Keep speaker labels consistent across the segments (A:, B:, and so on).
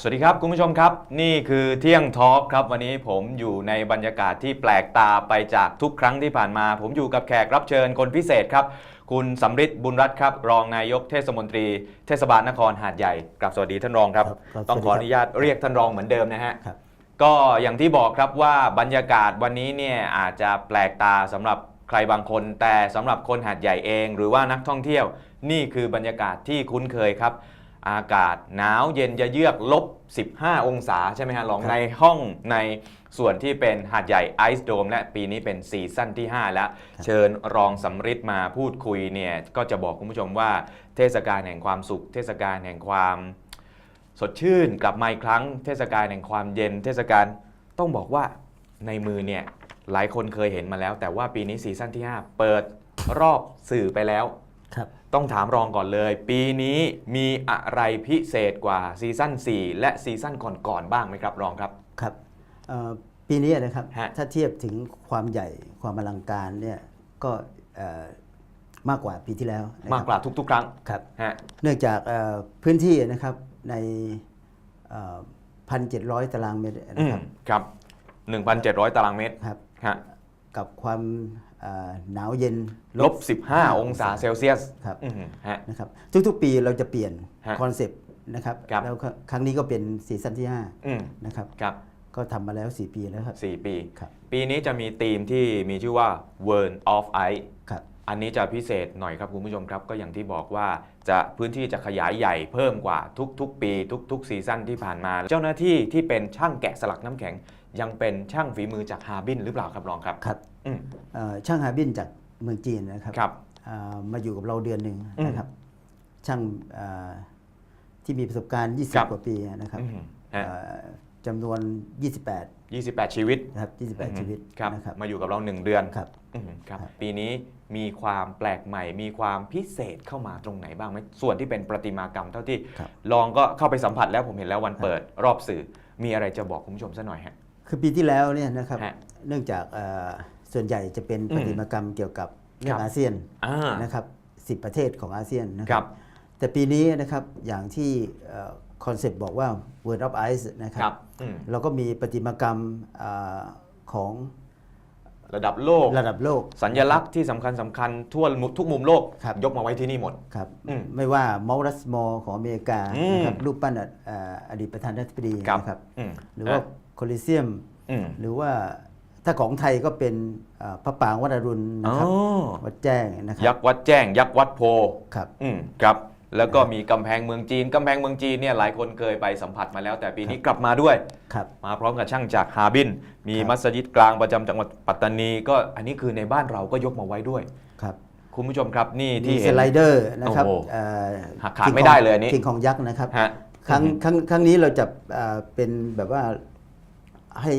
A: สวัสดีครับ คุณผู้ชมครับ นี่คือเที่ยงทอล์กครับ วันนี้ผมอยู่ในบรรยากาศที่แปลกตาไปจากทุกครั้งที่ผ่านมา ผมอยู่กับแขกรับเชิญคนพิเศษครับ คุณสำริดบุญรัตน์ครับ รองนายกเทศมนตรี เทศบาลนครหาดใหญ่กราบสวัสดีท่านรองครับ
B: ครับ ครับ
A: ต้องขออนุญาตเรียกท่านรองเหมือนเดิมนะฮะ
B: ครับ
A: ก็อย่างที่บอกครับว่าบรรยากาศวันนี้เนี่ยอาจจะแปลกตาสำหรับใครบางคน แต่สำหรับคนหาดใหญ่เอง หรือว่านักท่องเที่ยว นี่คือบรรยากาศที่คุ้นเคยครับ อากาศหนาวเย็นจะเยือกลบ 15 องศาใช่ไหมฮะลอง
B: ครับ
A: ในห้องในส่วนที่เป็นหาดใหญ่ไอซ์โดมและปีนี้เป็นซีซั่นที่ 5 แล้ว เชิญรองสำริดมาพูดคุยเนี่ยก็จะบอกคุณผู้ชมว่าเทศกาลแห่งความสุข เทศกาลแห่งความสดชื่นกลับมาอีกครั้ง เทศกาลแห่งความเย็น เทศกาลต้องบอกว่าในมือเนี่ยหลายคนเคยเห็นมาแล้ว แต่ว่าปีนี้ซีซั่นที่ 5 เปิดรอบสื่อไปแล้ว
B: ครับ
A: ต้องถามรองก่อนเลย ปีนี้มีอะไรพิเศษกว่าซีซั่น4 และซีซั่นก่อนๆบ้างไหมครับรองครับ
B: ครับเอ่อปีนี้นะครับ
A: ฮะ
B: ถ้าเทียบถึงความใหญ่ความอลังการเนี่ยก็เอ่อมากกว่าปีที่แล้วนะครับ
A: มากกว่าทุกๆ ครั้ง
B: ครับ
A: ฮะ
B: เนื่องจากเอ่อพื้นที่นะครับในพันเจ็ดร้อยตารางเมตร
A: อื
B: นะ
A: ม
B: ครับ
A: ครับ 1,700 ตารางเมตร
B: ครับ
A: ฮะ
B: กับความเอ่อหนาวเย็น
A: ลบ 15 องศาเซลเซียส
B: ครับ
A: อืมฮะ
B: นะครับทุกๆปีเราจะเปลี่ยน
A: ฮะ
B: คอนเซปต์นะครับ
A: ครับ
B: แล้วก็ครั้งนี้ก็เป็นซีซั่นที่
A: อืม
B: 5นะครับ
A: ครับ
B: ก็ทำมาแล้ว 4 ปีแล้วครับ
A: สี่ปี
B: ครับ
A: ปีนี้จะมีธีมที่มีชื่อว่า World of Ice
B: ครับ
A: อันนี้จะพิเศษหน่อยครับคุณผู้ชมครับ ก็อย่างที่บอกว่าจะพื้นที่จะขยายใหญ่เพิ่มกว่าทุก ๆ ปี ทุก ๆ ซีซั่นที่ผ่านมา เจ้าหน้าที่ที่เป็นช่างแกะสลักน้ำแข็ง ยังเป็นช่างฝีมือจากฮาร์บินหรือเปล่าครับรองครับ
B: ครับ
A: อืม
B: เอ่อช่างฮาร์บินจากเมืองจีนนะครับ
A: ครับ
B: อ่ามาอยู่กับเราเดือนหนึ่ง
A: อืม
B: นะครับช่างอ่าที่มีประสบการณ์
A: ครับ
B: 20 กว่าปีนะครับ
A: อืมฮะ
B: อ่าจำนวน 28
A: 28 ชีวิต
B: นะครับ 28 ชีวิต
A: ครับ
B: นะครับ
A: มาอยู่กับเราหนึ่งเดือน
B: ครับ
A: อืมครับ
B: ครับ
A: ปีนี้มีความแปลกใหม่ มีความพิเศษเข้ามาตรงไหนบ้างไหมส่วนที่เป็นประติมากรรมเท่าที่
B: ครับ
A: ลองก็เข้าไปสัมผัสแล้วผมเห็นแล้ววันเปิดรอบสื่อ มีอะไรจะบอกคุณผู้ชมสักหน่อยฮะ
B: คือปีที่แล้วเนี่ยนะครับ
A: ฮะ
B: เนื่องจากอ่าส่วนใหญ่จะเป็น
A: อืม
B: ประติมากรรมเกี่ยวกับเรื่อ
A: ครั
B: ง
A: บ
B: อาเซียน
A: อ่า
B: นะครับ10ประเทศของอาเซียนนะ
A: ค
B: ค
A: รั
B: รับบแต่ปีนี้นะครับอย่างที่คอนเซปต์บอกว่า World of Ice นะค
A: ครั
B: รั
A: บบอืม
B: เราก็มีประติมากรรมอาของ
A: ระดับโลก
B: ระดับโลก
A: สัญลักษณ์ที่สำคัญสำคัญทั่วทุกมุมโลก
B: ครับ
A: ยกมาไว้ที่นี่หมด
B: ครับ
A: อืม
B: ไม่ว่าเมารัสมอของอเมริกา
A: อืม
B: นะครับรูปปั้นอเอ่ออดีตประธานาธิบดีนะครับ
A: อืม
B: หรือว่า โคลิเซียม
A: อืม
B: หรือว่าถ้าของไทยก็เป็นเอ่อพระปรางวัดอรุณ
A: อ๋
B: นะ
A: อ
B: ครับวัดแจ้งนะค
A: ยั
B: รับ
A: กษ์วัดแจ้ง ยักษ์วัดโพ
B: ครับ
A: อืมครับแล้วก็มีกำแพงเมืองจีน กำแพงเมืองจีนเนี่ยหลายคนเคยไปสัมผัสมาแล้ว แต่ปีนี้กลับมาด้วย
B: ครับ
A: มาพร้อมกับช่างจากฮาร์บิน มี
B: ครับ
A: มัสยิดกลางประจำจังหวัดปัตตานี ก็อันนี้คือในบ้านเราก็ยกมาไว้ด้วย
B: ครับ
A: คุณผู้ชมครับนี่
B: มี
A: ที่
B: ส
A: เห็น
B: ไลเดอร์นะครับ
A: โอ้โห
B: เอ่อ
A: หักขาดไม่ได้เลยอันนี้
B: คิงของยักษ์นะครับ
A: ฮะ
B: ครั้ง
A: อืม
B: ครั้งครั้งนี้เราจะเอ่อเป็นแบบว่า ให้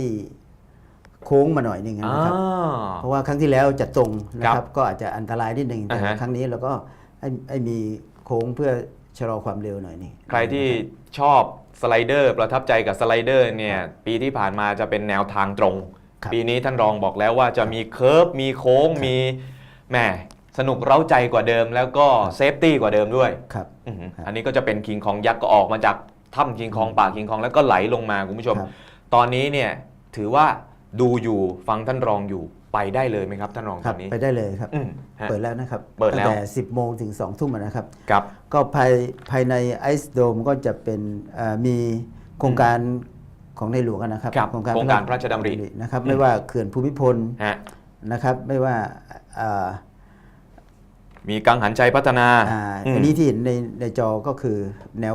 B: โค้งมาหน่อยหนึ่ง
A: อ่า
B: นะครับ เพราะว่าครั้งที่แล้วจะตรงนะค
A: ครั
B: รั
A: บบ
B: ก็อาจจะอันตรายนิดหนึ่งแต่
A: อ่าฮะ
B: ครั้งนี้เราก็ให้ให้มีโค้งเพื่อชะลอความเร็วหน่อยหนึง
A: ใครที่ชอบสไลเดอร์ประทับใจกับสไลเดอร์เนี่ยปีที่ผ่านมาจะเป็นแนวทางตรง
B: ครับ
A: ปีนี้ท่านรองบอกแล้วว่าจะมีเคิร์ฟมีโค้งมีแหมสนุกเร้าใจกว่าเดิมแล้วก็เซฟตี้กว่าเดิมด้วย
B: ครับ
A: อื้อหือ
B: ครับ
A: อันนี้ก็จะเป็นคิงคองยักษ์ก็ออกมาจากถ้ำคิงคองปากคิงคองแล้วก็ไหลลงมาคุณผู้ชม
B: ครับ
A: ตอนนี้เนี่ยถือว่าดูอยู่ฟังท่านรองอยู่ไปได้เลยไหมครับท่านรอง
B: ค
A: ต
B: รั
A: อบนนี้
B: ไปได้เลยครับ
A: อืมฮะ
B: เปิดแล้วนะครับ
A: เปิดแล้ว
B: ตั้งแต่ 10 โมงถึง 2 ทุ่มนะครับ
A: ครับ
B: ก็ภายภายในไอซ์โดมก็จะเป็นเอ่อมีโครงการของในหลวงนะครับ
A: ครับโครงการพระราชดำริ
B: นะครับ
A: อืม
B: ไม่ว่าเขื่อนภูมิพล
A: ฮะ
B: นะครับ ไม่ว่าอ่า
A: มีกังหันใจพัฒนา
B: อ่า
A: อืม
B: อันนี้ที่เห็นในในจอก็คือแนว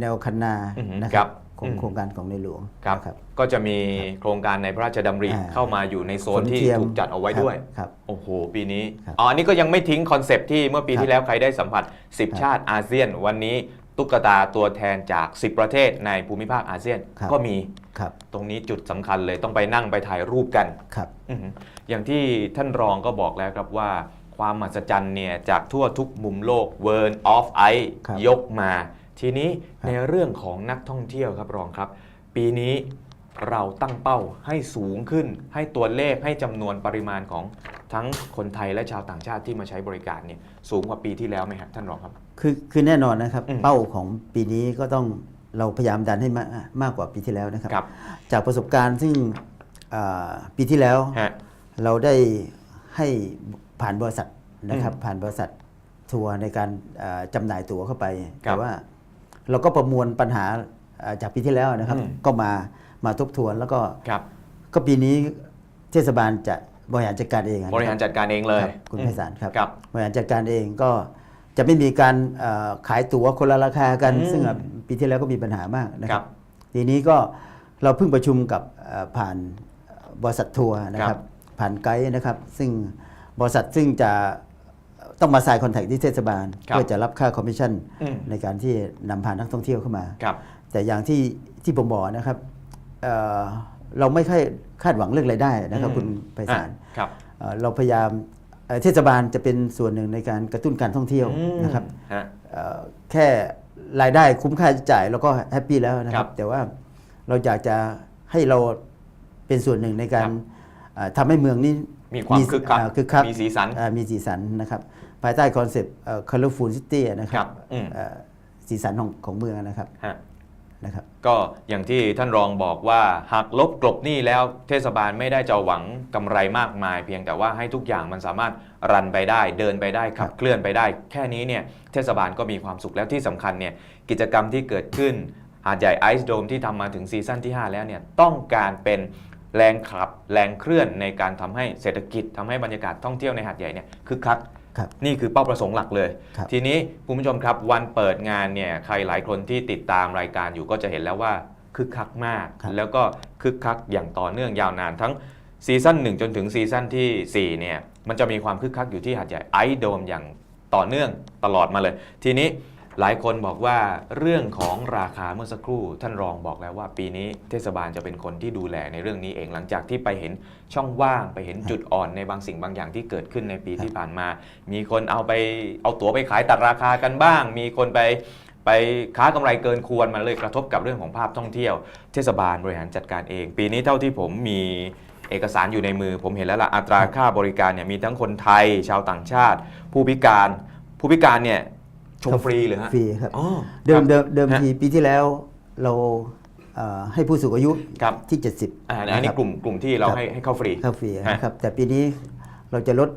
B: แนวคันนา
A: อือหือ
B: นะค
A: ครั
B: รั
A: บ บ
B: ของ
A: อืม
B: โครงการของในหลวง
A: ครับ
B: นะครับ
A: ก็จะมีโครงการในพระราชดำริ
B: อ่า
A: เข้ามาอยู่ในโซนที่
B: ฝนเทียม
A: ถูกจัดเอาไว้
B: ครับ
A: ด้วย
B: ครับ
A: โอ้โห ปีนี้
B: ครับ
A: อ๋ออันนี้ก็ยังไม่ทิ้งคอนเซปต์ที่เมื่อปี
B: ครับ
A: ที่แล้วใครได้สัมผัส
B: ครับ
A: 10 ชาติอาเซียน วันนี้ตุ๊กตาตัวแทนจาก 10 ประเทศในภูมิภาคอาเซียน
B: ครับ
A: ก็มี
B: ครับ
A: ตรงนี้จุดสำคัญเลยต้องไปนั่งไปถ่ายรูปกัน
B: ครับ
A: อือหืออย่างที่ท่านรองก็บอกแล้วครับว่าความมหัศจรรย์เนี่ยจากทั่วทุกมุมโลก World of Ice
B: ครับ
A: ยกมา ทีนี้
B: ครับ
A: ในเรื่องของนักท่องเที่ยวครับรองครับ ปีนี้เราตั้งเป้าให้สูงขึ้น ให้ตัวเลขให้จำนวนปริมาณของทั้งคนไทยและชาวต่างชาติที่มาใช้บริการเนี่ยสูงกว่าปีที่แล้วไหมครับท่านรองครับ
B: คือคือแน่นอนนะครับ
A: อืม
B: เป้าของปีนี้ก็ต้องเราพยายามดันให้มากมากกว่าปีที่แล้วนะครับ
A: ครับ
B: จากประสบการณ์ซึ่งอ่าปีที่แล้ว
A: ฮะ
B: เราได้ให้ผ่านบริษัทนะครับผ่านบริษัททัวร์ในการอ่าจำหน่ายตั๋วเข้าไป
A: ครับ
B: แต่ว่า เราก็ประมวลปัญหาอ่าจากปีที่แล้วนะครับ
A: อืม
B: ก็มามาทบทวนแล้วก็
A: ครับ
B: ก็ปีนี้เทศบาลจะบริหารจัดการเองอะนะ
A: บริหาร
B: ค
A: จัดการเองเลย
B: ครับคุณไพศาลครับ
A: ครับ
B: บริหารจัดการเองก็จะไม่มีการเอ่อขายตั๋วคนละราคากัน
A: อืม
B: ซึ่งอะปีที่แล้วก็มีปัญหามากนะค
A: ครั
B: รับบทีนี้ก็เราเพิ่งประชุมกับเอ่อผ่านบริษัททัวร์นะค
A: ครั
B: รับบผ่านไกด์นะครับ ซึ่งบริษัทซึ่งจะ ต้องมาสายคอนแทคที่เทศบาล
A: ครับ
B: เพื่อจะรับค่าคอมมิชชั่น
A: อืม
B: ในการที่นำพานักท่องเที่ยวเข้ามา
A: ครับ
B: แต่อย่างที่ที่ผมบอกนะครับเอ่อเราไม่ค่อยคาดหวังเรื่องรายได้นะครับ
A: อืม
B: คุณไพศาล
A: อะครับ
B: เอ่อเราพยายามเอ่อเทศบาลจะเป็นส่วนหนึ่งในการกระตุ้นการท่องเที่ยว
A: อืม
B: นะครับ
A: ฮะ
B: เอ่อแค่รายได้คุ้มค่าใช้จ่ายเราก็แฮปปี้แล้วนะค
A: ครั
B: รับ
A: บ
B: แต่ว่าเราอยากจะให้เราเป็นส่วนหนึ่งในการ
A: ครับ
B: เอ่อทำให้เมืองนี้
A: มีความคึกคัก
B: อ่าคึกคัก
A: มีสีสัน
B: อ่ามีสีสันนะครับ ภายใต้คอนเซปต์เอ่อ colorful city นะค
A: ครั
B: รับบ
A: อืม
B: เอ่อสีสันของของเมืองนะครับ
A: ฮะ
B: นะครับ
A: ก็อย่างที่ท่านรองบอกว่าหากลบกลบหนี้แล้วเทศบาลไม่ได้จะหวังกำไรมากมาย เพียงแต่ว่าให้ทุกอย่างมันสามารถรันไปได้ เดินไปได้ขับเคลื่อนไปได้ แค่นี้เนี่ยเทศบาลก็มีความสุขแล้วที่สำคัญเนี่ยกิจกรรมที่เกิดขึ้นหาดใหญ่ไอซ์โดมที่ทำมาถึงซีซั่นที่ 5 แล้วเนี่ยต้องการเป็นแรงขับแรงเคลื่อนในการทำให้เศรษฐกิจทำให้บรรยากาศท่องเที่ยวในหาดใหญ่เนี่ยคึกคัก
B: ครับ
A: นี่คือเป้าประสงค์หลักเลย
B: ครับ
A: ทีนี้คุณผู้ชมครับวันเปิดงานเนี่ยใครหลายคนที่ติดตามรายการอยู่ก็จะเห็นแล้วว่าคึกคักมาก
B: ครับ
A: แล้วก็คึกคักอย่างต่อเนื่องยาวนานทั้งซีซั่น1 จนถึงซีซั่นทีสี่4เนี่ยมันจะมีความคึกคักอยู่ที่หาดใหญ่ไอซ์โดมอย่างต่อเนื่องตลอดมาเลย ทีนี้ หลายคนบอกว่าเรื่องของราคาเมื่อสักครู่ ท่านรองบอกแล้วว่าปีนี้เทศบาลจะเป็นคนที่ดูแลในเรื่องนี้เองหลังจากที่ไปเห็นช่องว่างไปเห็นจุดอ่อนในบางสิ่งบางอย่างที่เกิดขึ้นในปีที่ผ่านมา มีคนเอาไปเอาตั๋วไปขายตัดราคากันบ้าง มีคนไปไปค้ากำไรเกินควรมันเลยกระทบกับเรื่องของภาพท่องเที่ยว เทศบาลบริหารจัดการเอง ปีนี้เท่าที่ผมมีเอกสารอยู่ในมือ ผมเห็นแล้วล่ะอัตราค่าบริการเนี่ยมีทั้งคนไทย ชาวต่างชาติ ผู้พิการ ผู้พิการเนี่ย ชมฟรีเลยฮะ
B: ฟรีครับ
A: อ๋อ
B: เดิม
A: ครับ
B: เดิมเดิม
A: ฮะ
B: ทีปีที่แล้วเราเอ่อให้ผู้สูงอายุ
A: ครับ
B: ที่ 70
A: อ่าอันนี้กลุ่มกลุ่มที่เรา
B: ครับ
A: ให้ให้เข้าฟรี
B: เข้าฟรี
A: ฮะ
B: นะครับแต่ปีนี้เราจะลด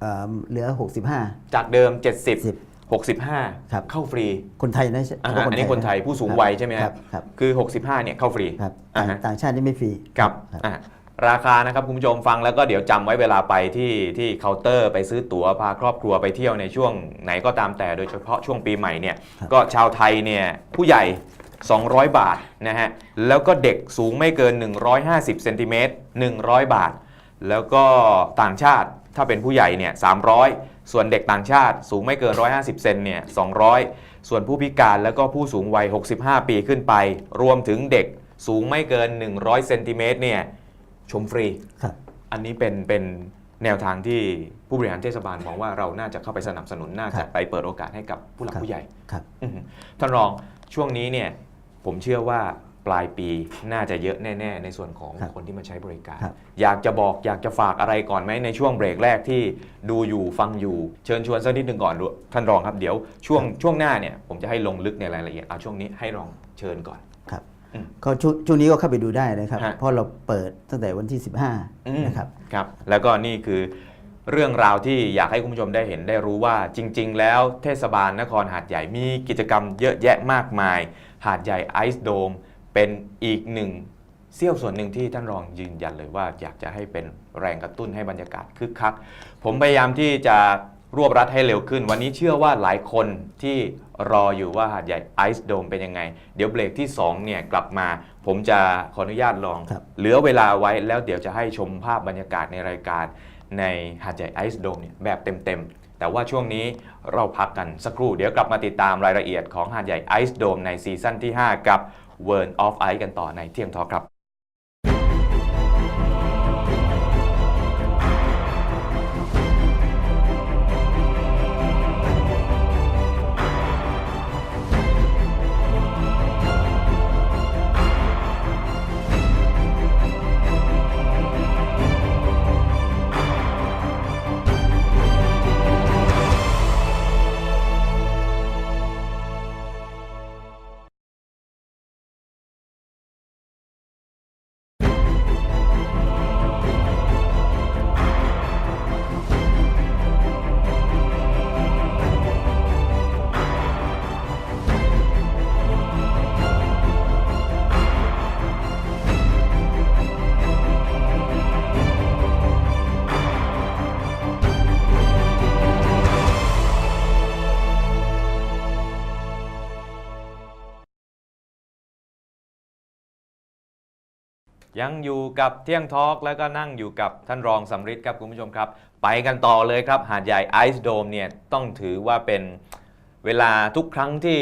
B: เอ่อเหลือ 65
A: จากเดิม70
B: 10
A: 65
B: ครับ
A: เข้าฟรี
B: คนไทยนะ
A: อ่า
B: เฉพาะ
A: อันนี้คนไทยผู้สูง
B: รับ
A: วัยใช่ไหม
B: ครับครับ
A: คือ 65เนี่ยเข้าฟรี
B: ครับ
A: อ่า
B: ต่าง
A: ฮะ
B: ต่างชาตินี่ไม่ฟรี
A: ครับ
B: ค รับ
A: อะราคานะครับคุณผู้ชมฟังแล้วก็เดี๋ยวจำไว้เวลาไปที่ที่เคาน์เตอร์ ไปซื้อตั๋วพาครอบครัวไปเที่ยวในช่วงไหนก็ตามแต่โดยเฉพาะช่วงปีใหม่เนี่ยก็ชาวไทยเนี่ยผู้ใหญ่ 200 บาทนะฮะแล้วก็เด็กสูงไม่เกิน 150เซนติเมตร100 บาท แล้วก็ต่างชาติถ้าเป็นผู้ใหญ่เนี่ย300 ส่วนเด็กต่างชาติสูงไม่เกิน 150 เซนเนี่ย200 ส่วนผู้พิการแล้วก็ผู้สูงวัย 65 ปีขึ้นไป รวมถึงเด็กสูงไม่เกิน 100เซนติเมตรเนี่ย ชมฟรี
B: ครับ
A: อันนี้เป็นเป็นแนวทางที่ผู้บริหารเทศบาลมองว่าเราน่าจะเข้าไปสนับสนุนน่า
B: ครั
A: จะ
B: บ
A: ไปเปิดโอกาสให้กับผู้หลัก
B: ครับ
A: ผู้ใหญ่
B: ครับ
A: อือฮึท่านรองช่วงนี้เนี่ยผมเชื่อว่าปลายปีน่าจะเยอะแน่ ๆ ในส่วนของ
B: ครับ
A: คนที่มาใช้บริการ
B: ครับ
A: อยากจะบอกอยากจะฝากอะไรก่อนไหมในช่วงเบรกแรกที่ดูอยู่ฟังอยู่เชิญชวนสักนิดหนึ่งก่อนดูท่านรองครับเดี๋ยวช่วงช่วงหน้าเนี่ยผมจะให้ลงลึกในรายละเอียดเอาช่วงนี้ให้รองเชิญก่อน
B: ครับ
A: อืม
B: ก็ช่วงช่วงนี้ก็เข้าไปดูได้นะครับ
A: ฮะ
B: เพราะเราเปิดตั้งแต่วันที่
A: อืม
B: 15 นะครับ
A: ครับ แล้วก็นี่คือเรื่องราวที่อยากให้คุณผู้ชมได้เห็นได้รู้ว่าจริง ๆ แล้วเทศบาลนครหาดใหญ่มีกิจกรรมเยอะแยะมากมาย หาดใหญ่ไอซ์โดมเป็นอีกหนึ่งเสี้ยวส่วนหนึ่งที่ท่านรองยืนยันเลยว่าอยากจะให้เป็นแรงกระตุ้นให้บรรยากาศคึกคัก ผมพยายามที่จะ รวบรัดให้เร็วขึ้น วันนี้เชื่อว่าหลายคนที่รออยู่ว่าหาดใหญ่ไอซ์โดมเป็นยังไง เดี๋ยวเบรกที่ 2 เนี่ยกลับมา ผมจะขออนุญาตลอง
B: ครับ
A: เหลือเวลาไว้แล้วเดี๋ยวจะให้ชมภาพบรรยากาศในรายการในหาดใหญ่ไอซ์โดมเนี่ยแบบเต็มๆ แต่ว่าช่วงนี้เราพักกันสักครู่ เดี๋ยวกลับมาติดตามรายละเอียดของหาดใหญ่ไอซ์โดมในซีซั่นที่ 5 กับ World of Ice กันต่อในเที่ยงทอครับ ยังอยู่กับเที่ยงทอล์กแล้วก็นั่งอยู่กับท่านรองสำริดครับคุณผู้ชมครับ ไปกันต่อเลยครับ หาดใหญ่ไอซ์โดมเนี่ยต้องถือว่าเป็นเวลาทุกครั้งที่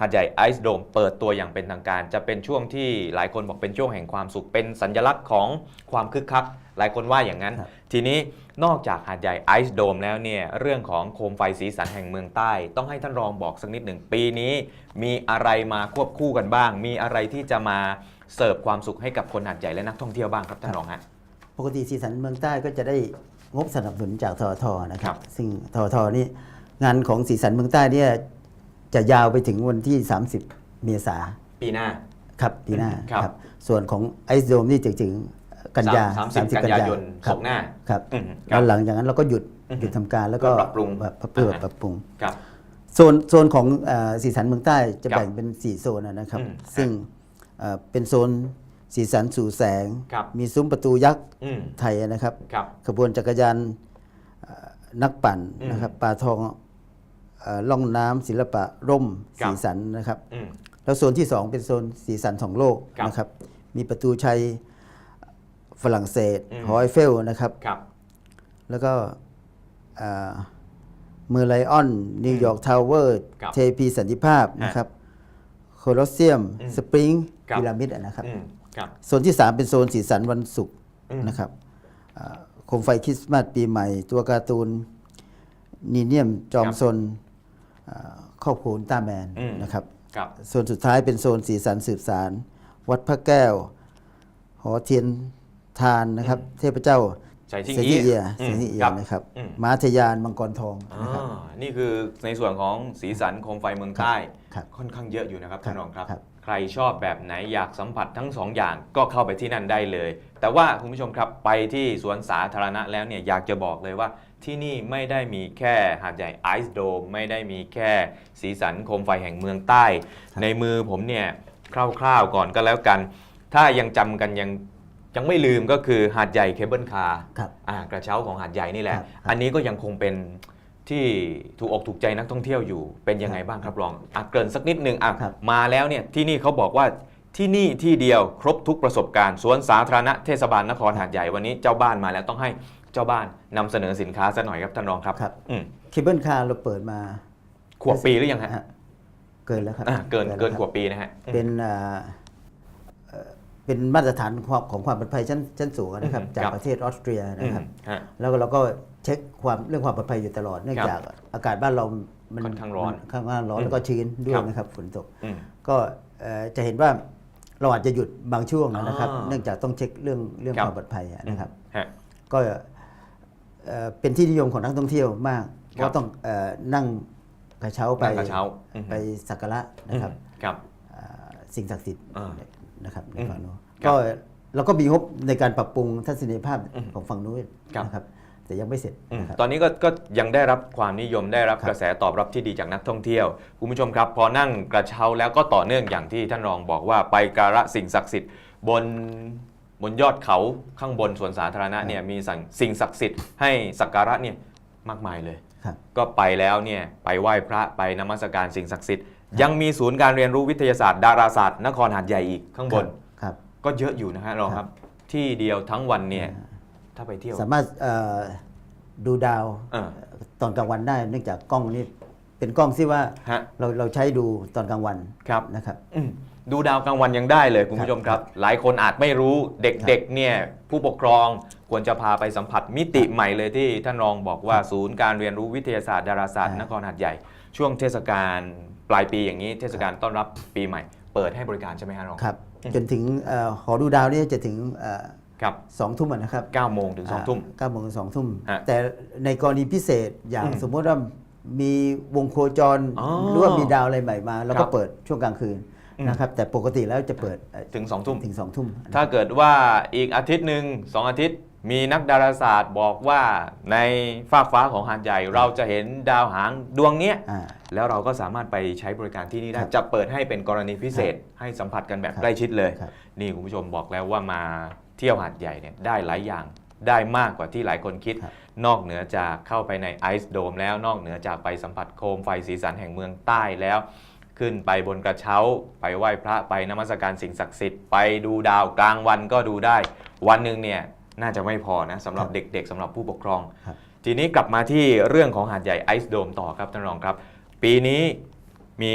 A: หาดใหญ่ไอซ์โดมเปิดตัวอย่างเป็นทางการ จะเป็นช่วงที่หลายคนบอกเป็นช่วงแห่งความสุข เป็นสัญลักษณ์ของความคึกคัก หลายคนว่าอย่างนั้น
B: ครับ
A: ทีนี้นอกจากหาดใหญ่ไอซ์โดมแล้วเนี่ยเรื่องของโคมไฟสีสันแห่งเมืองใต้ ต้องให้ท่านรองบอกสักนิดหนึ่งปีนี้ มีอะไรมาควบคู่กันบ้าง มีอะไรที่จะมา เสิร์ฟความสุขให้กับคนหาดใหญ่และนักท่องเที่ยวบ้างครับท่านรองฮะ
B: ปกติสีสันเมืองใต้ก็จะได้งบสนับสนุนจากทอทนะค
A: ครั
B: รับ
A: บ
B: ซึ่งทอทนี่งานของสีสันเมืองใต้เนี่ยจะยาวไปถึงวันที่ 30 เมษา
A: ปีหน้า
B: ครับปีหน้า
A: ครับ
B: ส่วนของไอซ์โดมนี่จะถึงกันยา
A: สามสิบกันยายน
B: ครั
A: ศกหน้า
B: ครับ
A: อืมค
B: แล้
A: รับ
B: วหลังจากนั้นเราก็หยุด
A: อืม
B: หยุดทำการแล้วก็
A: เพื่อปรับปรุง
B: แบบเพื่อ
A: อ่าฮะ
B: ปรับปรุง
A: ครับ
B: โซนโซนของเอ่อสีสันเมืองใต้จะ
A: ครับ
B: แบ่งเป็น 4 โซนนะครับ
A: อืม
B: ซึ่ง เอ่อเป็นโซนสีสันสู่แสง
A: ครับ
B: มีซุ้มประตูยักษ์
A: อืม
B: ไทยนะครับ
A: ครับ
B: ขบวนจักรยานเอ่อนักปั่น
A: อืม
B: นะครับปลาทองเอ่อล่องน้ำศิลปะร่ม
A: ครับ
B: สีสันนะครับ
A: อืม
B: แล้วโซนที่ 2 เป็นโซนสีสันของโลก
A: ครับ
B: นะครับ มีประตูชัยฝรั่งเศส
A: อืม
B: หอไอเฟลนะครับ
A: ครับ
B: แล้วก็เอ่อเมอร์ไลออน นิวยอร์กทาวเวอร์
A: ครับ
B: เทพีสันติภาพนะครับ โคลอสเซียม
A: อืม
B: สปริง
A: ครับ
B: พีระมิดนะครับ
A: อืมครับ
B: โซนที่ 3 เป็นโซนสีสันวันศุกร์
A: อืม
B: นะครับเอ่อโคมไฟคริสต์มาสปีใหม่ ตัวการ์ตูนนีเนียมจอมซนเอ่อครอบครัวอุลตร้าแมน
A: อืม
B: นะครับ
A: ครับ
B: โซนสุดท้ายเป็นโซนสีสันสืบสาร วัดพระแก้ว หอเทียนทานนะครับ เทพเจ้า
A: ใส่ทิ้ง
B: เซ
A: อี
B: จิเอีย
A: อื
B: เซ
A: ม
B: จิเอีย
A: ครับ
B: นะครับ
A: อืม
B: ม้าทะยานมังกรทอง
A: อ่
B: นะครับา
A: นี่คือในส่วนของสีสันโคมไฟเมืองใต้
B: ครับ
A: ค่อนข้างเยอะอยู่นะครับ
B: ครับ
A: ท่านรองครับ
B: ครับ
A: ใครชอบแบบไหนอยากสัมผัสทั้งสองอย่างก็เข้าไปที่นั่นได้เลย แต่ว่าคุณผู้ชมครับไปที่สวนสาธารณะแล้วเนี่ยอยากจะบอกเลยว่าที่นี่ไม่ได้มีแค่หาดใหญ่ไอซ์โดมไม่ได้มีแค่สีสันโคมไฟแห่งเมืองใต้ ในมือผมเนี่ยคร่าวๆก่อนก็แล้วกัน ถ้ายังจำกันยังยังไม่ลืมก็คือหาดใหญ่เคเบิลคาร์
B: ครับ
A: อ่ากระเช้าของหาดใหญ่นี่แหละ
B: ครับครับ
A: อันนี้ก็ยังคงเป็น ที่ถูกอกถูกใจนักท่องเที่ยวอยู่เป็นยังไงบ้างครับรองอะเกริ่นสักนิดนึงอะ
B: ครับ
A: มาแล้วเนี่ยที่นี่เขาบอกว่าที่นี่ที่เดียวครบทุกประสบการณ์สวนสาธารณะเทศบาลนครหาดใหญ่วันนี้เจ้าบ้านมาแล้วต้องให้เจ้าบ้านนำเสนอสินค้าซะหน่อยครับท่านรองครับ
B: ครับ
A: อืม
B: เคเบิลคาร์เราเปิดมา
A: ขวบปีหรือยังฮะ
B: ฮะเกินแล้วครับ
A: อะเกิน
B: แล้ว
A: เกิน
B: ครับ
A: ขวบปีนะฮะอืม
B: เป็นอ่าเอ่อเป็นมาตรฐานความของความปลอดภัยชั้นชั้นสูงนะครับ
A: อืม
B: จาก
A: ครับ
B: ประเทศออสเตรีย
A: อื
B: นะ
A: ม
B: ครับ
A: ฮะ
B: แล้วก็เราก็ เช็คความเรื่องความปลอดภัยอยู่ตลอดเนื่อง
A: ครับ
B: จากอากาศบ้านเรามัน
A: ค่อนข้างร้อน
B: มัค่อนข้างร้อน
A: อืม
B: แล้วก็ชื้นด้ว
A: ค
B: ย
A: รับ
B: นะครับฝนตก
A: อืม
B: ก็เอ่อจะเห็นว่าเราอาจจะหยุดบางช่วงนะครับ
A: อ่า
B: เนื่องจากต้องเช็คเรื่องเรื่อง
A: ครับ
B: ความปลอดภัยนะครับ
A: ฮะ
B: ก็เอ่อเป็นที่นิยมของนักท่องเที่ยวมาก
A: ค
B: เพ
A: รับ
B: ราะต้องเอ่อนั่งกระเช้าไป
A: นั่งกระเช้าอืม
B: ไปสักการะนะครับ
A: อืมครับ
B: อ่าสิ่งศักดิ์สิทธิ์
A: อ่า
B: นะครับใน
A: อืม
B: ฝั่งนู้น
A: ครับ
B: ก็เราก็มีงบในการปรับปรุงทัศนียภาพ
A: อืม
B: ของฝั่งนู้น
A: ครับ
B: นะครับ แต่ยังไม่เสร็จ
A: อืม
B: นะครับ
A: ตอนนี้ก็ก็ยังได้รับความนิยมได้รับ
B: ครับ
A: กระแสตอบรับที่ดีจากนักท่องเที่ยวคุณผู้ชมครับ พอนั่งกระเช้าแล้วก็ต่อเนื่องอย่างที่ท่านรองบอกว่าไปการะสิ่งศักดิ์สิทธิ์บนบนยอดเขาข้างบนสวนสาธารณะเนี่ยมีสั่งสิ่งศักดิ์สิทธิ์ให้สักการะเนี่ยมากมายเลย
B: ครับ
A: ก็ไปแล้วเนี่ยไปไหว้พระไปนมัสการสิ่งศักดิ์สิทธิ์ยังมีศูนย์การเรียนรู้วิทยาศาสตร์ ดาราศาสตร์นครหาดใหญ่อีกข้างบน
B: ครับ
A: ก็เยอะอยู่นะฮะรองครับที่เดียวทั้งวันเนี่ย ถ้าไปเที่ยว
B: สามารถเอ่อดูดาว
A: เออ
B: ตอนกลางวันได้ เนื่องจากกล้องนี่เป็นกล้องที่ว่า
A: ฮะ
B: เราเราใช้ดูตอนกลางวัน
A: ครับ
B: นะครับ
A: อืมดูดาวกลางวันยังได้เลยคุณผู้ชมครับ หลายคนอาจไม่รู้เด็กๆเนี่ยผู้ปกครองควรจะพาไปสัมผัสมิติใหม่เลยที่ท่านรองบอกว่าศูนย์การเรียนรู้วิทยาศาสตร์ดาราศาสตร์
B: อ่าน
A: นครหาดใหญ่ ช่วงเทศกาลปลายปีอย่างนี้ เทศกาลต้อนรับปีใหม่ เปิดให้บริการใช่ไหมฮะรอง
B: ครับ
A: อืม
B: จนถึงเอ่อหอดูดาวนี่จะถึงเอ่อ
A: ครับ
B: สองทุ่มอะนะครับ
A: 9โมงถึง2ทุ่ม
B: เก้าโมงถึงสองทุ่ม
A: ฮะ
B: แต่ในกรณีพิเศษอย่าง
A: อืม
B: สมมติว่ามีวงโคจร
A: อ๋อ
B: หรือว่ามีดาวอะไรใหม่มาเรา
A: ครั
B: ก็
A: บ
B: เปิดช่วงกลางคืน
A: อืม
B: นะครับแต่ปกติแล้วจะเปิดเอ่อ
A: ถึง2ทุ่ม
B: ถึงสองทุ่ม
A: ถ้าเกิดว่าอีกอาทิตย์หนึ่งสองอาทิตย์ มีนักดาราศาสตร์บอกว่าในฟากฟ้าของหาดใหญ่ เราจะเห็นดาวหางดวงเนี้ย
B: อ่า
A: แล้วเราก็สามารถไปใช้บริการที่นี่ได้
B: ครับ
A: จะเปิดให้เป็นกรณีพิเศษให้สัมผัสกันแบบ
B: ครับ
A: ใกล้ชิดเลย
B: ครับ
A: นี่คุณผู้ชมบอกแล้วว่ามาเที่ยวหาดใหญ่เนี่ยได้หลายอย่างได้มากกว่าที่หลายคนคิด
B: ครับ
A: นอกเหนือจากเข้าไปในไอซ์โดมแล้วนอกเหนือจากไปสัมผัสโคมไฟสีสันแห่งเมืองใต้แล้ว ขึ้นไปบนกระเช้า ไปไหว้พระไปนมัสการสิ่งศักดิ์สิทธิ์ไปดูดาวกลางวันก็ดูได้ วันหนึ่งเนี่ยน่าจะไม่พอนะสำหรับ
B: ครับ
A: เด็กๆสำหรับผู้ปกครอง
B: ครับ
A: ทีนี้กลับมาที่เรื่องของหาดใหญ่ไอซ์โดมต่อครับท่านรองครับ ปีนี้ มี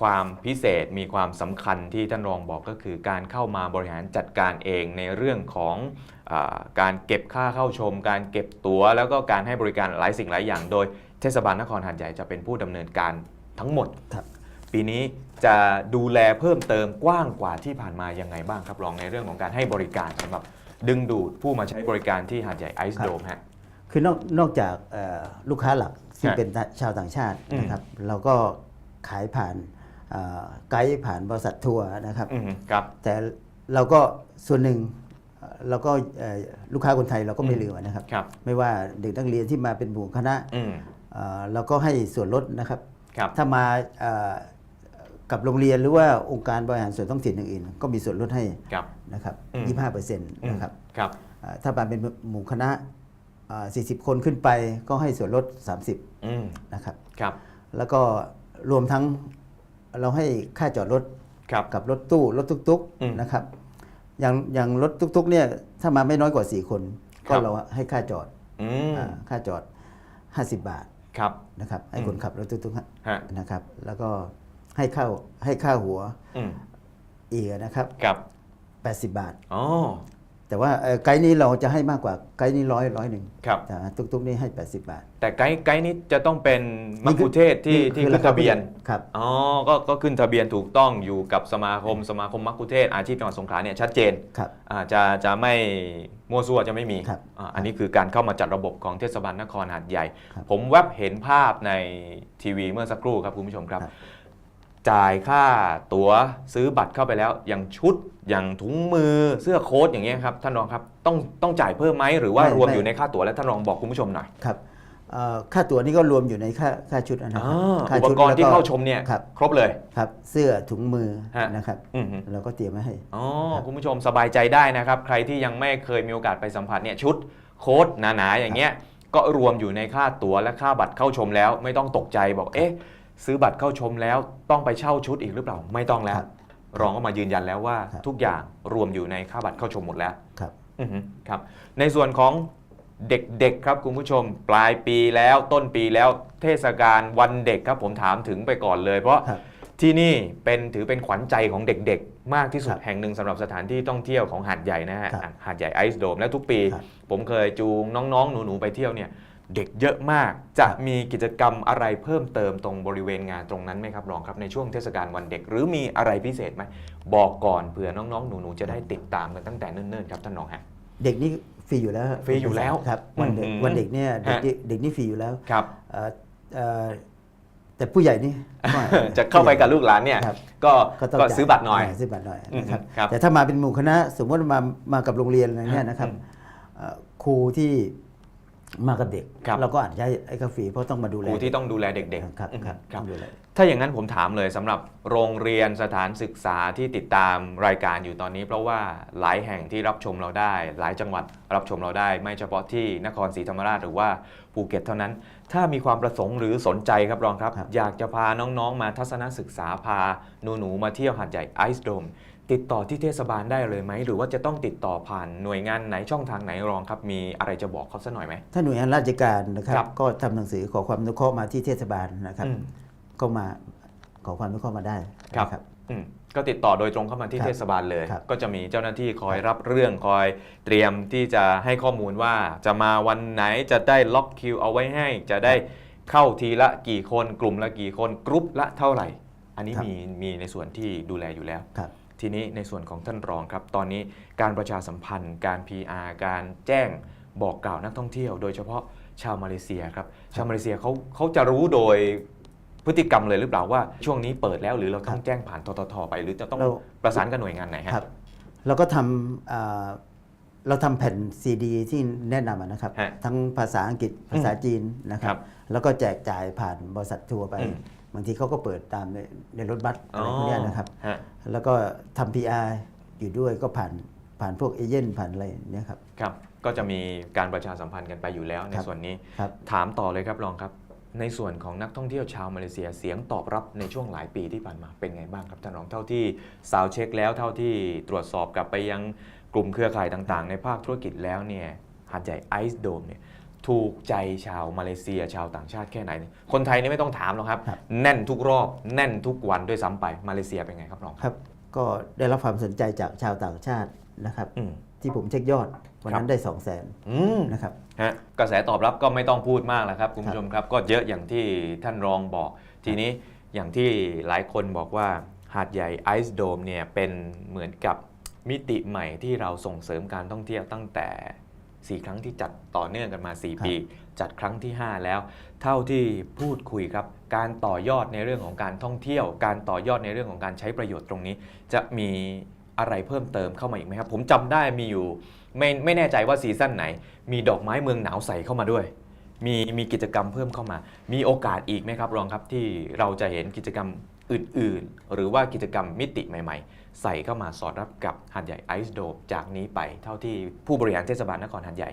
A: ความพิเศษมีความสำคัญที่ท่านรองบอกก็คือการเข้ามาบริหารจัดการเองในเรื่องของอาการเก็บค่าเข้าชม การเก็บตั๋ว แล้วก็การให้บริการหลายสิ่งหลายอย่าง โดยเทศบาลนครหาดใหญ่จะเป็นผู้ดำเนินการทั้งหมด
B: ครับ
A: ปีนี้จะดูแลเพิ่มเติมกว้างกว่าที่ผ่านมายังไงบ้างครับรองในเรื่องของการให้บริการสำหรับดึงดูดผู้มาใช้บริการที่หาดใหญ่ไอซ์โดมฮะ
B: คือนอกนอกจากเอ่อลูกค้าหลักซึ่ง
A: ฮะ
B: เป็นชาวต่างชาติ
A: อืม
B: นะครับ เราก็ ขายผ่านเอ่อไกด์ผ่านบริษัททัวร์นะครับ
A: อืมครับ
B: แต่เราก็ส่วนหนึ่งเอ่อเราก็เอ่อลูกค้าคนไทยเราก็ไม่
A: อืม
B: ลืมนะครับ
A: ครับ
B: ไม่ว่าเด็กนักเรียนที่มาเป็นหมู่คณะ
A: อืม
B: เอ่อเราก็ให้ส่วนลดนะครับ
A: ครับ
B: ถ้ามาเอ่อกับโรงเรียนหรือว่าองค์การบริหารส่วนท้องถิ่นอื่นๆก็มีส่วนลดให้
A: ครับ
B: นะครับ
A: อืม
B: 25เปอร์เซ็นต์นะครับ
A: ครับ
B: เอ่อถ้ามาเป็นหมู่คณะเอ่อ40 คนขึ้นไปก็ให้ส่วนลด 30
A: อืม
B: นะครับ
A: ครับ
B: แล้วก็ รวมทั้งเราให้ค่าจอดรถ
A: ครับ
B: กับรถตู้รถตุ๊ก
A: อืม
B: ๆนะครับ อย่างอย่างรถตุ๊กๆเนี่ยถ้ามาไม่น้อยกว่า 4 คน
A: ครั
B: ก็
A: บ
B: เราให้ค่าจอด
A: อืม
B: อ่าค่าจอด 50 บาท
A: ครับ
B: นะครับให้
A: อืม
B: คนขับรถตุ๊กๆฮะ
A: ฮะ
B: นะครับ แล้วก็ให้ข้าวให้ค่าหัว
A: อืม
B: อีกนะครับ
A: ครับ
B: 80 บาท
A: อ๋อ
B: แต่ว่าเอ่อไกด์นี้เราจะให้มากกว่าไกด์นี้ร้อยร้อยหนึ่ง
A: ครับ
B: แต่ตุ๊กๆนี่ให้ 80 บาท
A: แต่ไกด์ไกด์นี้จะต้องเป็นมักคุเทศก์ที่ที่
B: คือ
A: ขึ้นทะเบียน
B: ครับ
A: อ๋อก็ก็ขึ้นทะเบียนถูกต้องอยู่กับสมาคมสมาคมมักคุเทศก์อาชีพจังหวัดสงขลาเนี่ยชัดเจน
B: ครับ
A: อ่าจะจะไม่มั่วซั่วจะไม่มี
B: ครับ
A: อ่าอันนี้คือการเข้ามาจัดระบบของเทศบาลนครหาดใหญ่
B: ครับ
A: ผมแวบเห็นภาพในทีวีเมื่อสักครู่ครับคุณผู้ชมครับ
B: ครับ
A: จ่ายค่าตั๋วซื้อบัตรเข้าไปแล้ว อย่างชุดอย่างถุงมือเสื้อโค้ทอย่างเงี้ยครับท่านรองครับต้องต้องจ่ายเพิ่มไหมหรือว่า
B: ไม่
A: รวม
B: ไม่
A: อยู่ในค่าตั๋วแล้วท่านรองบอกคุณผู้ชมหน่อย
B: ครับเอ่อค่าตั๋วนี่ก็รวมอยู่ในค่าค่าชุดนะครั
A: อ่า
B: ค่า
A: อุป
B: ชุด
A: กรณ์ที่
B: แล้ว
A: เข้าชมเนี่ย
B: ครับ
A: ครบเลย
B: ครับเสื้อถุงมือ
A: ฮะ
B: นะครับ
A: อือฮึ
B: เราก็เตรียมไว้ให้
A: อ๋อคุณผู้ชมสบายใจได้นะครับ ใครที่ยังไม่เคยมีโอกาสไปสัมผัสเนี่ยชุดโค้ทหนาๆอย่างเงี้ยก็รวมอยู่ในค่าตั๋วและค่าบัตรเข้าชมแล้ว ไม่ต้องตกใจบอกเอ๊ะ ซื้อบัตรเข้าชมแล้วต้องไปเช่าชุดอีกหรือเปล่าไม่ต้องแล้ว
B: ครับ
A: รองก็มายืนยันแล้วว่า
B: ครับ
A: ทุกอย่างรวมอยู่ในค่าบัตรเข้าชมหมดแล้ว
B: ครับ
A: อือฮึครับในส่วนของเด็กๆครับคุณผู้ชม ปลายปีแล้วต้นปีแล้วเทศกาลวันเด็กครับผมถามถึงไปก่อนเลย เพราะ
B: ครับ
A: ที่นี่เป็นถือเป็นขวัญใจของเด็กๆ มากที่สุด
B: ครับ
A: แห่งหนึ่งสำหรับสถานที่ท่องเที่ยวของหาดใหญ่นะฮะ
B: ครับ
A: อะหาดใหญ่ไอซ์โดมและทุกปี
B: ครับ
A: ผมเคยจูงน้องๆ หนูๆ ไปเที่ยวเนี่ย เด็กเยอะมาก จะมีกิจกรรมอะไรเพิ่มเติมตรงบริเวณงานตรงนั้นไหมครับรองครับในช่วงเทศกาลวันเด็ก หรือมีอะไรพิเศษไหมบอกก่อนเผื่อน้องๆ หนูๆจะได้ติดตามกันตั้งแต่เนิ่นๆครับท่านรองฮะ
B: เด็กนี่ฟรีอยู่แล้ว
A: ฟรีอยู่แล้ว
B: ครับวันเด็ก
A: อืม
B: วันเด็กเนี่ยเด็ก
A: ฮะ
B: นี่เด็กนี่ฟรีอยู่แล้ว
A: ครับ
B: เอ่อเอ่อแต่ผู้ใหญ่นี่ไม่
A: จะเข้าไปกับลูกหลานเนี่ย
B: ครับ
A: ก็
B: ต้อง
A: ก็
B: จ่าย
A: ซื้อบัตรหน่อยา
B: ซื้อบัตรหน่อยนะครับ
A: อืมครับ
B: แต่ถ้ามาเป็นหมู่คณะ สมมติว่ามามากับโรงเรียนอะไรเนี่ยนะครับ
A: อืม
B: เอ่อครูที่ มากับเด็ก
A: ครับ
B: เราก็อาจจะให้ไอ้กาฟรีเพราะต้องมาดู
A: ค
B: แล
A: รูที่ต้องดูแลเด็ก
B: ครับ
A: ๆอืม
B: ครับ
A: ครับ
B: ต้องดูแล
A: ถ้าอย่างนั้นผมถามเลยสำหรับโรงเรียนสถานศึกษาที่ติดตามรายการอยู่ตอนนี้ เพราะว่าหลายแห่งที่รับชมเราได้ หลายจังหวัดรับชมเราได้ ไม่เฉพาะที่นครศรีธรรมราชหรือว่าภูเก็ตเท่านั้น ถ้ามีความประสงค์หรือสนใจครับรองครับ
B: ครับ
A: อยากจะพาน้องๆ มาทัศนศึกษาพาหนูๆมาเที่ยวหาดใหญ่ไอซ์โดม ติดต่อที่เทศบาลได้เลยไหม หรือว่าจะต้องติดต่อผ่านหน่วยงานไหนช่องทางไหนรองครับ มีอะไรจะบอกเขาสักหน่อยไหม
B: ถ้าหน่วยงานราชการนะครั
A: ครับบ
B: ก็ทำหนังสือขอความอนุเคราะห์มาที่เทศบาลนะครับ
A: อืม
B: ก็มาขอความอนุเคราะห์มาได้
A: ครับ
B: นะ
A: อืมก็ติดต่อโดยตรงเข้ามาที่
B: ครับ
A: เทศบาลเลย
B: ครับ
A: ก็จะมีเจ้าหน้าที่คอยรับเรื่องคอยเตรียมที่จะให้ข้อมูลว่า จะมาวันไหนจะได้ล็อกคิวเอาไว้ให้ จะได้เข้าทีละกี่คนกลุ่มละกี่คนกรุ๊ปละเท่าไหร่ อันนี้
B: ครับ
A: มีมีในส่วนที่ดูแลอยู่แล้ว
B: ครับ
A: ทีนี้ในส่วนของท่านรองครับ ตอนนี้การประชาสัมพันธ์ การ PR การแจ้งบอกกล่าวนักท่องเที่ยว โดยเฉพาะชาวมาเลเซียครับ ชาวมาเลเซียเขาเขาจะรู้โดยพฤติกรรมเลยหรือเปล่าว่าช่วงนี้เปิดแล้วหรือเราต้องแจ้งผ่านทททไปหรือจะต้อง
B: เรา
A: ประสานกับหน่วยงานไหนฮะ
B: ครับ เราก็ทำอ่าเราทำแผ่นซีดีที่แนะนำอะนะครับ
A: ฮะ
B: ทั้งภาษาอังกฤษภาษาจีนนะค
A: ครั
B: รับบแล้วก็แจกจ่ายผ่านบริษัททัวร์ไป
A: อืม
B: บางทีเขาก็เปิดตามในในรถบัสอะไรพวกเนี้ยนะครับ
A: ฮะ
B: แล้วก็ทำ PR อยู่ด้วยก็ผ่านผ่านพวกเอเย่นผ่านอะไรเนี่ยครับ
A: ครับ ก็จะมีการประชาสัมพันธ์กันไปอยู่แล้วใน
B: ครับ
A: ส่วนนี้
B: ครับ
A: ถามต่อเลยครับรองครับ ในส่วนของนักท่องเที่ยวชาวมาเลเซียเสียงตอบรับในช่วงหลายปีที่ผ่านมาเป็นไงบ้างครับท่านรองเท่าที่สาวเช็คแล้วเท่าที่ตรวจสอบกลับไปยังกลุ่มเครือข่ายต่างๆ ในภาคธุรกิจแล้วเนี่ยหาดใหญ่ไอซ์โดมเนี่ย ถูกใจชาวมาเลเซียชาวต่างชาติแค่ไหน คนไทยนี่ไม่ต้องถามหรอกครับ
B: ครับ
A: แน่นทุกรอบ แน่นทุกวันด้วยซ้ำไปมาเลเซียเป็นไงครับรอง
B: ครับ ก็ได้รับความสนใจจากชาวต่างชาตินะครับ
A: อืม
B: ที่ผมเช็คยอด วันนั้นได้ 2 0 0 0 0น
A: อืม
B: นะครับ
A: ฮะกระแสตอบรับก็ไม่ต้องพูดมากแล้วครับคุณผู้ชมครับ ก็เยอะอย่างที่ท่านรองบอก ทีนี้อย่างที่หลายคนบอกว่าหาดใหญ่ไอซ์โดมเนี่ยเป็นเหมือนกับมิติใหม่ที่เราส่งเสริมการท่องเที่ยวตั้งแต่ 4 ครั้งที่จัดต่อเนื่องกันมา 4 ปี จัดครั้งที่ 5 แล้ว เท่าที่พูดคุยครับ การต่อยอดในเรื่องของการท่องเที่ยว การต่อยอดในเรื่องของการใช้ประโยชน์ตรงนี้ จะมีอะไรเพิ่มเติมเข้ามาอีกไหมครับ ผมจำได้มีอยู่ไม่ไม่แน่ใจว่าซีซั่นไหน มีดอกไม้เมืองหนาวใส่เข้ามาด้วยมีมีกิจกรรมเพิ่มเข้ามา มีโอกาสอีกไหมครับรองครับที่เราจะเห็นกิจกรรมอื่น ๆ หรือว่ากิจกรรมมิติใหม่ ๆ ใส่เข้ามาสอดรับกับหาดใหญ่ไอซ์โดมจากนี้ไป เท่าที่ผู้บริหารเทศบาลนครหาดใหญ่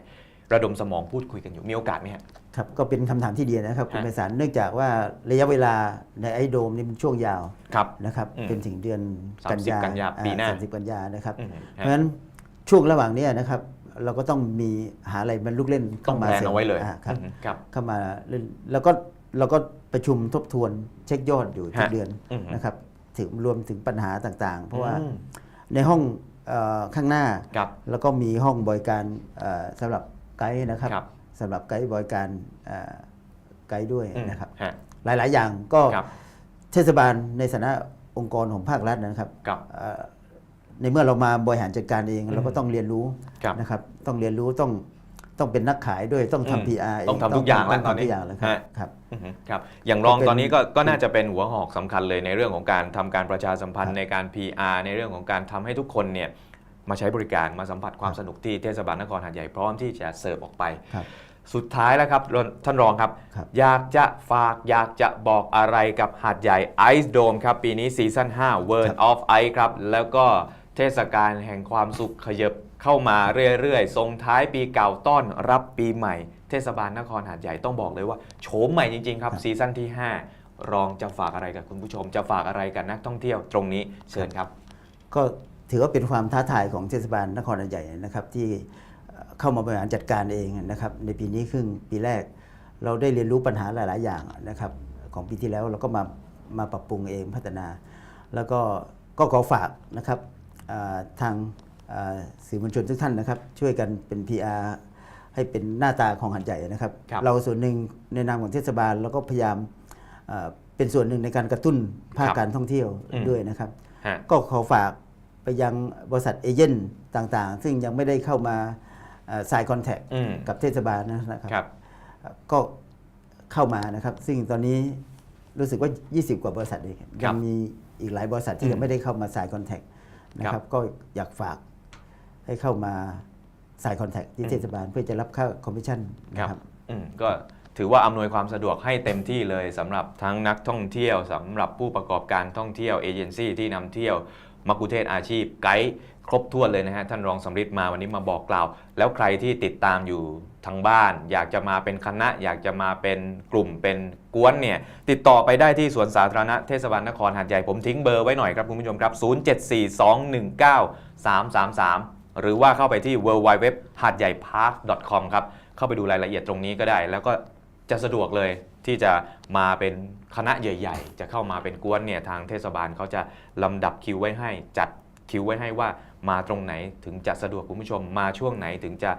A: ระดมสมองพูดคุยกันอยู่มีโอกาสไหมฮะ
B: ครับก็เป็นคำถามที่ดีนะครับคุณ
A: ฮะ
B: ไพศาลเนื่องจากว่าระยะเวลาในไอโดมนี่มันช่วงยาว
A: ครับ
B: นะครับ
A: อืม
B: เป็นถึงเดือน
A: 30
B: กันยา
A: กันยาปีหน้า
B: สามสิบกันยานะครับ
A: อืม
B: เพ
A: ฮะ
B: ราะฉะนั้นช่วงระหว่างเนี้ยนะครับเราก็ต้องมีหาอะไรมันลูกเล่น
A: ต้อง
B: เข้ามา
A: แพลนเอาไว้เลย
B: อ่าครับ
A: อืมครับ
B: เข้ามาเล่นแล้วก็เราก็ประชุมทบทวนเช็คยอดอยู่ทุก
A: ฮะ
B: เดือน
A: อืม
B: นะครับ ถึงรวมถึงปัญหาต่างๆ เพราะว่า
A: อืม
B: ในห้องเอ่อข้างหน้า
A: ครับ
B: แล้วก็มีห้องบริการเอ่อสำหรับไกด์นะครับ
A: ครับ
B: สำหรับไกด์บริการเอ่อไกด์ด้วย
A: อืม
B: นะครับ
A: ฮะ
B: หลายๆ อย่างก็
A: ครับ
B: เทศบาลในฐานะองค์กรของภาครัฐนะครับ
A: ครับ
B: เอ่อในเมื่อเรามาบริหารจัดการเอง
A: อืม
B: เราก็ต้องเรียนรู้
A: ครับ
B: นะครับ ต้องเรียนรู้ต้อง ต้องเป็นนักขายด้วยต้อง
A: อืม
B: ทำ PR เต้
A: องทำทุกอย่างแล้ว
B: ต้
A: ตอนนี้
B: ทำทุกอย่างแล้วครับ
A: ฮะ
B: ครับ
A: อือฮึครับอย่างรอง
B: ก็เป็น
A: ตอนนี้ก็ก็น่าจะเป็นหัวหอกสำคัญเลยในเรื่องของการทำการประชาสัมพัน
B: ครั
A: ธ์
B: บ
A: ในการ PR ในเรื่องของการทำให้ทุกคนเนี่ยมาใช้บริการมาสัมผัสความ
B: ครับ
A: สนุกที่เทศบาลนครหาดใหญ่พร้อมที่จะเสิร์ฟออกไป
B: ครับ
A: สุดท้ายแล้วครับรท่านรองครับ
B: ครับ
A: อยากจะฝากอยากจะบอกอะไรกับหาดใหญ่ Ice Dome ครับ ปีนี้ซีซั่น5 World of Ice ครับ แล้วก็เทศกาลแห่งความสุขขยับ เข้ามาเรื่อยๆส่งท้ายปีเก่าต้อนรับปีใหม่ เทศบาลนครหาดใหญ่ต้องบอกเลยว่าโฉมใหม่จริงๆครับ
B: ครับ
A: ซีซั่นที่ 5 รองจะฝากอะไรกับคุณผู้ชม จะฝากอะไรกับนักท่องเที่ยวตรงนี้เชิญครับ
B: ก็ถือว่าเป็นความท้าทายของเทศบาลนครหาดใหญ่นะครับที่เอ่อเข้ามาบริหารจัดการเองนะครับในปีนี้ครึ่งปีแรก เราได้เรียนรู้ปัญหาหลาย ๆ อย่างนะครับของปีที่แล้วเราก็มามาปรับปรุงเองพัฒนา แล้วก็ก็ขอฝากนะครับอ่าทางอ่า สื่อมวลชนทุกท่านนะครับ ช่วยกันเป็น PR ให้เป็นหน้าตาของหัดใหญ่นะครับ
A: ครับ
B: เราส่วนหนึ่งในนามของเทศบาลเราก็พยายามอ่าเป็นส่วนหนึ่งในการกระตุ้นภาค
A: ครับ
B: การท่องเที่ยว
A: อืม
B: ด้วยนะครับ
A: ฮะ
B: ก็ขอฝากไปยังบริษัทเอเจนต์ต่างๆ ซึ่งยังไม่ได้เข้ามาสายคอนแทค
A: อืม
B: กับเทศบาลนะครับ
A: ครับ
B: ก็เข้ามานะครับ ซึ่งตอนนี้รู้สึกว่า 20 กว่าบริษัทเอง
A: ครั
B: ยั
A: บ
B: มีอีกหลายบริษัท
A: อื
B: ที่
A: ม
B: ยังไม่ได้เข้ามาสายคอนแทคนะค
A: ครั
B: รับบก็อยากฝาก ให้เข้ามาสายคอนแทคที่
A: อืม
B: เทศบาลเพื่อจะรับค่าคอมมิชชั่น
A: ครับ
B: นะครับ
A: อืมก็ถือว่าอำนวยความสะดวกให้เต็มที่เลยสำหรับทั้งนักท่องเที่ยวสำหรับผู้ประกอบการท่องเที่ยวเอเจนซี่ที่นำเที่ยวมักคุเทศก์อาชีพไกด์ครบถ้วนเลยนะฮะท่านรองสำริดมาวันนี้มาบอกกล่าว แล้วใครที่ติดตามอยู่ทางบ้าน อยากจะมาเป็นคณะ อยากจะมาเป็นกลุ่มเป็นกวนเนี่ยติดต่อไปได้ที่สวนสาธารณะเทศบาลนครหาดใหญ่ผมทิ้งเบอร์ไว้หน่อยครับคุณผู้ชมครับ 0742193333 หรือว่าเข้าไปที่ w w w h a d y a i p a r k c o m ครับ เข้าไปดูรายละเอียดตรงนี้ก็ได้ แล้วก็จะสะดวกเลยที่จะมาเป็นคณะใหญ่ ๆ จะเข้ามาเป็นกวนเนี่ยทางเทศบาลเขาจะลำดับคิวไว้ให้จัดคิวไว้ให้ว่ามาตรงไหนถึงจะสะดวกคุณผู้ชมมาช่วงไหนถึงจะ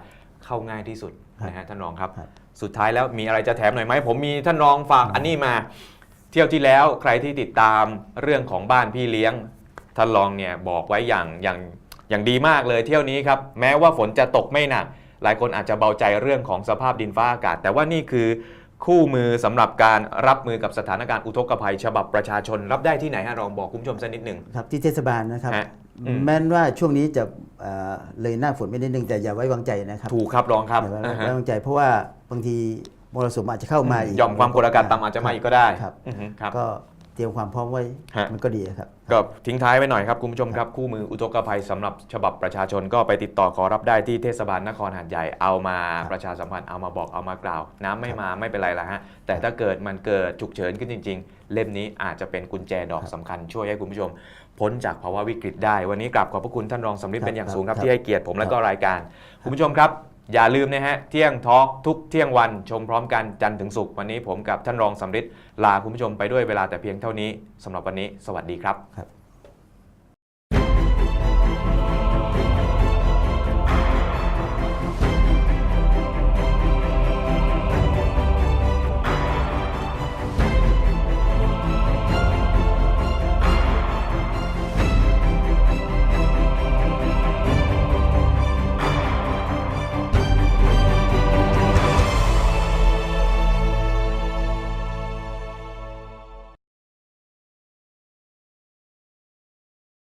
A: เข้าง่ายที่สุดนะฮะท่านรองครับ
B: ครับ
A: สุดท้ายแล้วมีอะไรจะแถมหน่อยไหมผมมีท่านรองฝากอันนี้มา เที่ยวที่แล้วใครที่ติดตามเรื่องของบ้านพี่เลี้ยงท่านรองเนี่ยบอกไว้อย่างอย่าง อย่างดีมากเลยเที่ยวนี้ครับแม้ว่าฝนจะตกไม่หนัก หลายคนอาจจะเบาใจเรื่องของสภาพดินฟ้าอากาศ แต่ว่านี่คือคู่มือสำหรับการรับมือกับสถานการณ์อุทกภัย ฉบับประชาชน รับได้ที่ไหนฮะรองบอกคุณผู้ชมสักนิดหนึ่ง
B: ครับที่เทศบาลนะครับ
A: ฮะอืม
B: แม้นว่าช่วงนี้จะเอ่อเลยหน้าฝนไม่นิดนึงแต่อย่าไว้วางใจนะครับ
A: ถูกครับรองครับ
B: อย่าไว้
A: อ่าฮะ
B: ไว้วางใจเพราะว่าบางทีมรสุมอาจจะเข้ามาอีก
A: หย่อมความกดอากาศต่ำอาจจะมาอีกก็ได้
B: ครับ
A: อือฮึครับ
B: ก็ เตรียมความพร้อมไว้
A: ฮะ
B: มันก็ดีครับ
A: ก็ทิ้งท้ายไว้หน่อยครับคุณผู้ชมครับ คู่มืออุทกภัยสำหรับฉบับประชาชนก็ไปติดต่อขอรับได้ที่เทศบาลนครหาดใหญ่เอามา
B: ครับ
A: ประชาสัมพันธ์เอามาบอกเอามากล่าว น้ำไม่
B: ครับ
A: มาไม่เป็นไรละฮะ แต่ถ้าเกิดมันเกิดฉุกเฉินขึ้นจริง ๆ เล่มนี้อาจจะเป็นกุญแจดอก
B: ครับ
A: สำคัญช่วยให้คุณผู้ชม พ้นจากภาวะวิกฤตได้ วันนี้กราบขอบพระคุณท่านรองสำริด
B: ครับ
A: เป็นอย่างสูงครับ
B: ครับ
A: ที่ให้เกียรติผมและ
B: ครับ
A: ก็รายการ คุณผู้ชมครับ อย่าลืมนะฮะ เที่ยงทอล์กทุกเที่ยงวันชมพร้อมกันจันทร์ถึงศุกร์วันนี้ผมกับท่านรองสำริดลาคุณผู้ชมไปด้วยเวลาแต่เพียงเท่านี้สำหรับวันนี้ สวัสดีครับ
B: ครับ